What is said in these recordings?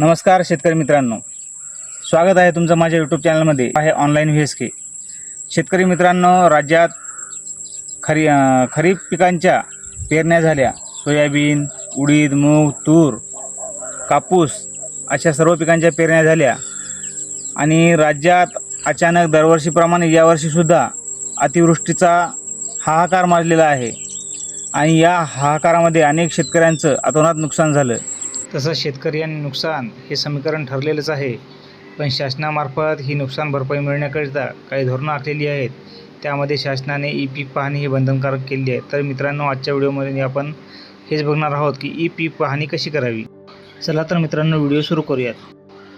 नमस्कार शेतकरी मित्रांनो. स्वागत आहे तुमचं माझ्या यूट्यूब चॅनलमध्ये आहे ऑनलाईन व्ही एस के शेतकरी मित्रांनो राज्यात खरी खरीप पिकांच्या पेरण्या झाल्या. सोयाबीन उडीद मूग तूर कापूस अशा सर्व पिकांच्या पेरण्या झाल्या. आणि राज्यात अचानक दरवर्षीप्रमाणे यावर्षीसुद्धा अतिवृष्टीचा हाहाकार माजलेला आहे. आणि या हाहाकारामध्ये अनेक शेतकऱ्यांचं अतोनात नुकसान झालं. तसं शेतकरी आणि नुकसान हे समीकरण ठरलेलंच आहे. पण शासनामार्फत ही नुकसान भरपाई मिळण्याकरिता काही धोरणं आखलेली आहेत. त्यामध्ये शासनाने ई पीक पाहणी ही बंधनकारक केली आहे. तर मित्रांनो आजच्या व्हिडिओमध्ये आपण हेच बघणार आहोत की ई पीक पाहणी कशी करावी? चला तर मित्रांनो व्हिडिओ सुरू करूयात.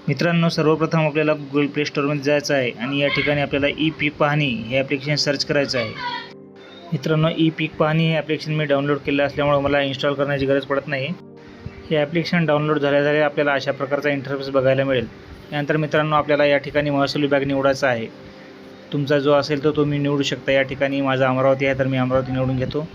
मित्रांनो सर्वप्रथम आपल्याला गुगल प्ले स्टोअरमध्ये जायचं आहे आणि या ठिकाणी आपल्याला ई पीक पाहणी हे ॲप्लिकेशन सर्च करायचं आहे. मित्रांनो ई पीक पाहणी हे ॲप्लिकेशन मी डाउनलोड केलं असल्यामुळे मला इन्स्टॉल करण्याची गरज पडत नाही. हे ॲप्लिकेशन डाउनलोड झाल्या आपल्याला अशा प्रकारचा इंटरफेस बघायला मिळेल. यानंतर मित्रांनो आपल्याला या ठिकाणी महसूल विभाग निवडायचा आहे. तुमचा जो असेल तो तुम्ही निवडू शकता. या ठिकाणी माझा अमरावती आहे तर मी अमरावती निवडून घेतो.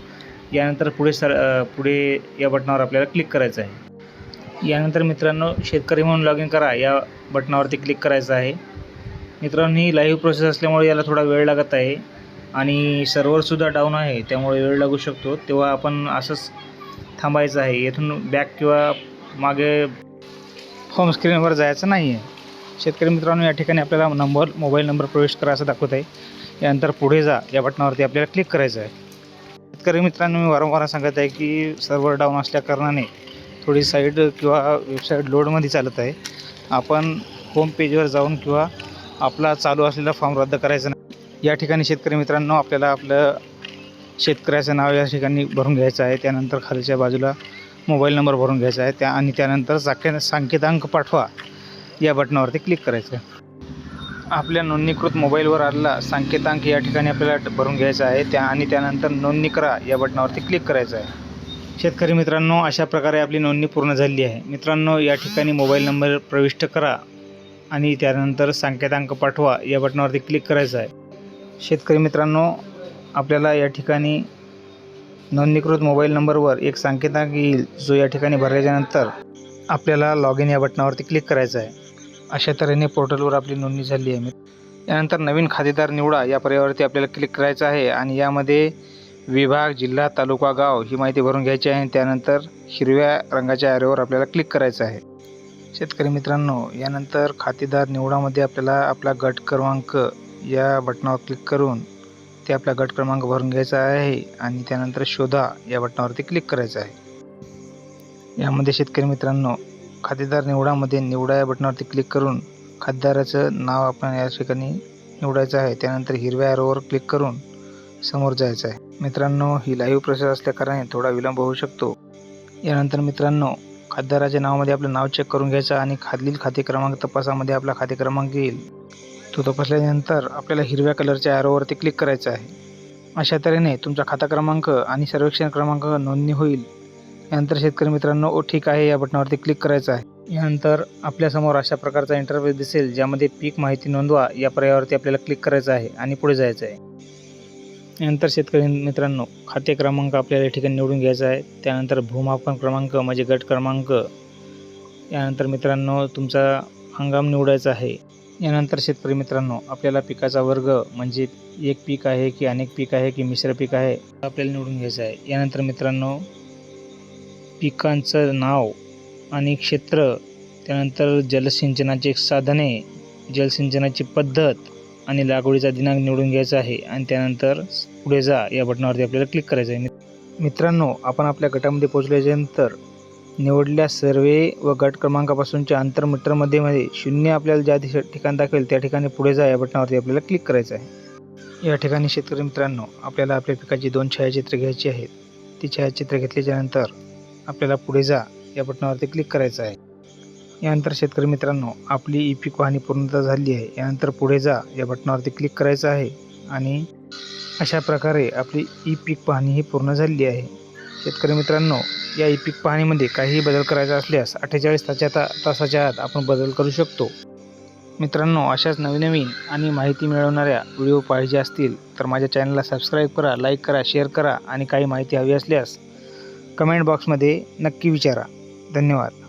यानंतर पुढे सर पुढे या बटनावर आपल्याला क्लिक करायचं आहे. यानंतर मित्रांनो शेतकरी म्हणून लॉग इन करा. या बटनावरती क्लिक करायचं आहे. मित्रांनो ही लाईव्ह प्रोसेस असल्यामुळे याला थोडा वेळ लागत आहे. आणि सर्व्हरसुद्धा डाऊन आहे त्यामुळे वेळ लागू शकतो. तेव्हा आपण असंच थांबायचं आहे. येथून बॅक किंवा मागे होम स्क्रीनवर जायचं नाही आहे शेतकरी मित्रांनो या ठिकाणी आपल्याला नंबर मोबाईल नंबर प्रवेश करा असं दाखवत आहे. यानंतर पुढे जा. या बटनावरती आपल्याला क्लिक करायचं आहे. शेतकरी मित्रांनो मी वारंवार सांगत आहे की सर्व्हर डाऊन असल्याकारणाने थोडी साईड किंवा वेबसाईट लोडमध्ये चालत आहे. आपण होम पेजवर जाऊन किंवा आपला चालू असलेला फॉर्म रद्द करायचा नाही. या ठिकाणी शेतकरी मित्रांनो आपल्याला आपलं शेतकऱ्याचं नाव या ठिकाणी भरून घ्यायचं आहे. त्यानंतर खालच्या बाजूला मोबाईल नंबर भरून घ्यायचा आहे. त्या आणि त्यानंतर साख्या सांकेतांक पाठवा या बटनावरती क्लिक करायचं. आपल्या नोंदणीकृत मोबाईलवर आलेला सांकेतांक या ठिकाणी आपल्याला भरून घ्यायचा आहे. त्या आणि त्यानंतर नोंदणी करा या बटनावरती क्लिक करायचं आहे. शेतकरी मित्रांनो अशा प्रकारे आपली नोंदणी पूर्ण झाली आहे. मित्रांनो या ठिकाणी मोबाईल नंबर प्रविष्ट करा आणि त्यानंतर सांकेतांक पाठवा या बटनावरती क्लिक करायचं आहे. शेतकरी मित्रांनो आपल्याला या ठिकाणी नोंदणीकृत मोबाईल नंबरवर एक संकेतांक येईल जो या ठिकाणी भरल्याच्यानंतर आपल्याला लॉग इन या बटनावरती क्लिक करायचं आहे. अशा तऱ्हेने पोर्टलवर आपली नोंदणी झाली आहे. यानंतर नवीन खातेदार निवडा या पर्यायावरती आपल्याला क्लिक करायचं आहे आणि यामध्ये विभाग जिल्हा तालुका गाव ही माहिती भरून घ्यायची आहे आणि त्यानंतर हिरव्या रंगाच्या ॲरोवर आपल्याला क्लिक करायचं आहे. शेतकरी मित्रांनो यानंतर खातेदार निवडामध्ये आपल्याला आपला गट क्रमांक या बटनावर क्लिक करून ते आपला गट क्रमांक भरून घ्यायचा आहे आणि त्यानंतर शोधा या बटनावरती क्लिक करायचं आहे. यामध्ये शेतकरी मित्रांनो खातेदार निवडामध्ये निवडा या बटनावरती क्लिक करून खातेदाराचं नाव आपण या ठिकाणी निवडायचं आहे. त्यानंतर हिरव्या ॲरोवर क्लिक करून समोर जायचं आहे. मित्रांनो ही लाईव्ह प्रोसेस असल्याकारणाने थोडा विलंब होऊ शकतो. यानंतर मित्रांनो खातेदाराच्या नावामध्ये आपलं नाव चेक करून घ्यायचं आणि खालील खाते क्रमांक तपासामध्ये आपला खाते क्रमांक येईल. तो तपासल्यानंतर आपल्याला हिरव्या कलरच्या ॲरोवरती क्लिक करायचं आहे. अशा तऱ्हेने तुमचा खाता क्रमांक आणि सर्वेक्षण क्रमांक नोंदणी होईल. यानंतर शेतकरी मित्रांनो ओ ठीक आहे या बटनावरती क्लिक करायचं आहे. यानंतर आपल्यासमोर अशा प्रकारचा इंटरव्ह्यू दिसेल ज्यामध्ये पीक माहिती नोंदवा या पर्यायावरती आपल्याला क्लिक करायचं आहे आणि पुढे जायचं आहे. यानंतर शेतकरी मित्रांनो खाते क्रमांक आपल्याला या ठिकाणी निवडून घ्यायचा आहे. त्यानंतर भूमापन क्रमांक म्हणजे गट क्रमांक. यानंतर मित्रांनो तुमचा हंगाम निवडायचा आहे. यानंतर शेतकरी मित्रांनो आपल्याला पिकाचा वर्ग म्हणजे एक पीक आहे की अनेक पीक आहे की मिश्र पीक आहे आपल्याला निवडून घ्यायचं आहे. यानंतर मित्रांनो पिकांचं नाव आणि क्षेत्र त्यानंतर जलसिंचनाचे साधने जलसिंचनाची पद्धत आणि लागवडीचा दिनांक निवडून घ्यायचा आहे आणि त्यानंतर पुढे जा या बटनावरती आपल्याला क्लिक करायचं आहे. मित्रांनो आपण आपल्या गटामध्ये पोहोचल्याच्यानंतर निवडल्या सर्वे व गट क्रमांकापासूनच्या अंतर मीटरमध्ये मध्ये शून्य आपल्याला ज्या दिशा ठिकाण दाखवेल त्या ठिकाणी पुढे जा या बटनावरती आपल्याला क्लिक करायचं आहे. या ठिकाणी शेतकरी मित्रांनो आपल्याला आपल्या पिकाची दोन छायाचित्र घ्यायची आहेत. ती छायाचित्र घेतल्याच्यानंतर आपल्याला पुढे जा या बटनावरती क्लिक करायचं आहे. यानंतर शेतकरी मित्रांनो आपली ई पीक पाहणी पूर्णतः झाली आहे. यानंतर पुढे जा या बटनावरती क्लिक करायचं आहे. आणि अशा प्रकारे आपली ई पीक पाहणी ही पूर्ण झालेली आहे. शेतकरी मित्रांनो या ई पीक पाहणीमध्ये काहीही बदल करायचा असल्यास अठ्ठेचाळीस ताच्या ता तासाच्या आत आपण बदल करू शकतो. मित्रांनो अशाच नवीन नवीन आणि माहिती मिळवणाऱ्या व्हिडिओ पाहिजे असतील तर माझ्या चॅनलला सबस्क्राईब करा लाईक करा शेअर करा आणि काही माहिती हवी असल्यास कमेंट बॉक्समध्ये नक्की विचारा. धन्यवाद.